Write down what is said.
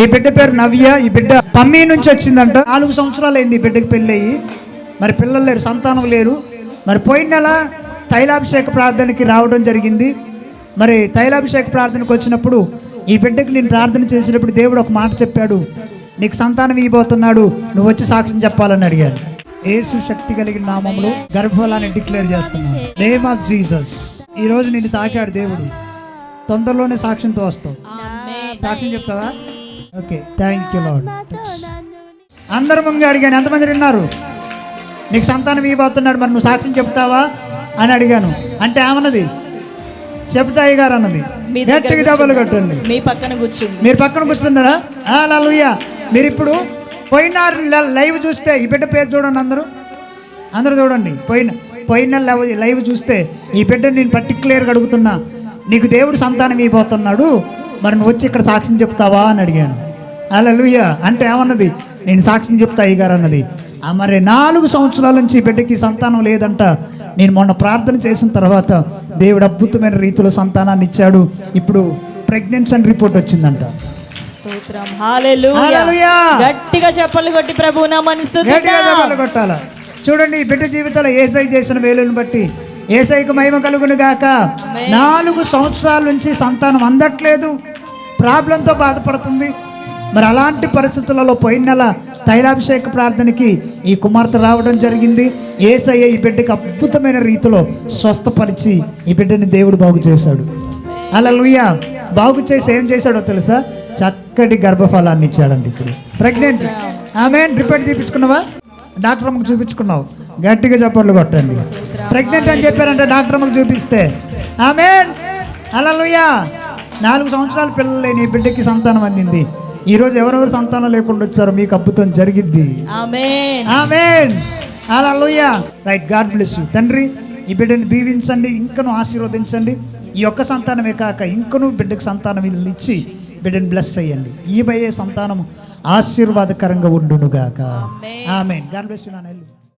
ఈ బిడ్డ పేరు నవ్య ఈ బిడ్డ పమ్మి నుంచి వచ్చిందంట. నాలుగు సంవత్సరాలు అయింది ఈ బిడ్డకి పెళ్ళి అయ్యి మరి పిల్లలు లేరు సంతానం లేరు. మరి పోయిన నెల తైలాభిషేక ప్రార్థనకి రావడం జరిగింది. మరి తైలాభిషేక ప్రార్థనకు వచ్చినప్పుడు ఈ బిడ్డకి నేను ప్రార్థన చేసినప్పుడు దేవుడు ఒక మాట చెప్పాడు. నీకు సంతానం ఇవ్వబోతున్నాడు నువ్వు వచ్చి సాక్ష్యం చెప్పాలని అడిగాను యేసు శక్తి కలిగిన నామములో గర్భఫలాన్ని డిక్లేర్ చేస్తున్నాను. Name of Jesus. ఈ రోజు నిన్ను తాకాడు దేవుడు. తొందరలోనే సాక్ష్యంతో వస్తావు. సాక్ష్యం చెప్తావా? ఓకే థ్యాంక్ యూ లాడ్ అందరు ముందు అడిగాను ఎంతమంది విన్నారు నీకు సంతానం ఇవ్వబోతున్నాడు మరి నువ్వు సాక్ష్యం చెప్తావా అని అడిగాను. అంటే ఏమన్నది? చెప్తాయి గారు అన్నది. డబ్బులు కట్టండి. మీ పక్కన కూర్చుంది. మీరు పక్కన కూర్చున్నారా? లాలుయ్య మీరు ఇప్పుడు పోయిన లైవ్ చూస్తే ఈ బిడ్డ పేరు చూడండి అందరూ. అందరూ చూడండి. పోయిన పోయిన లైవ్ లైవ్ చూస్తే ఈ బిడ్డ నేను పర్టికులర్గా అడుగుతున్నా. నీకు దేవుడు సంతానం ఇవ్వబోతున్నాడు. మరి నువ్వు వచ్చి ఇక్కడ సాక్ష్యం చెప్తావా అని అడిగాను. అలా అంటే ఏమన్నది? నేను సాక్ష్యం చెప్తా అయ్యగారు అన్నది. మరి నాలుగు సంవత్సరాల నుంచి బిడ్డకి సంతానం లేదంట. నేను మొన్న ప్రార్థన చేసిన తర్వాత దేవుడు అద్భుతమైన రీతిలో సంతానాన్ని ఇచ్చాడు. ఇప్పుడు ప్రెగ్నెన్సీ అని రిపోర్ట్ వచ్చిందంట. గట్టిగా చెప్పలు కొట్టి ప్రభు చెప్పాలి కొట్టాల? చూడండి ఈ బిడ్డ జీవితంలో ఏసై చేసిన వేలుని బట్టి ఏసైకి మహిమ కలుగును గాక. నాలుగు సంవత్సరాల నుంచి సంతానం అందట్లేదు. ప్రాబ్లంతో బాధపడుతుంది. మరి అలాంటి పరిస్థితులలో పోయిన నెల తైలాభిషేక ప్రార్థనకి ఈ కుమార్తె రావడం జరిగింది. ఏసయ్య ఈ బిడ్డకి అద్భుతమైన రీతిలో స్వస్థపరిచి ఈ బిడ్డని దేవుడు బాగు చేశాడు. అలా బాగు చేసి ఏం చేశాడో తెలుసా? చక్కటి గర్భఫలాన్ని ఇచ్చాడండి ఇప్పుడు. ప్రెగ్నెంట్ ఆమె రిపోర్ట్ తీపించుకున్నావా డాక్టర్ అమ్మకు చూపించుకున్నావు గట్టిగా చప్పట్లు కొట్టండి. ప్రెగ్నెంట్ అని చెప్పారంటే డాక్టర్ అమ్మకు చూపిస్తే. ఆమె అలా నాలుగు సంవత్సరాల పిల్లలు లేని ఈ బిడ్డకి సంతానం అందింది. ఈ రోజు ఎవరెవరు సంతానం లేకుండా వచ్చారో మీకు అద్భుతం జరిగిద్ది. రైట్ గాడ్ బ్లెస్ యు తండ్రి ఈ బిడ్డని దీవించండి ఇంకను ఆశీర్వదించండి. ఈ ఒక్క సంతానమే కాక ఇంకను బిడ్డకు సంతానం ఇచ్చి బిడ్డని బ్లెస్ అయ్యండి ఈ భయే సంతానం ఆశీర్వాదకరంగా ఉండునుగాక. ఆమెన్ గాడ్ బ్లెస్ యు నాన్న.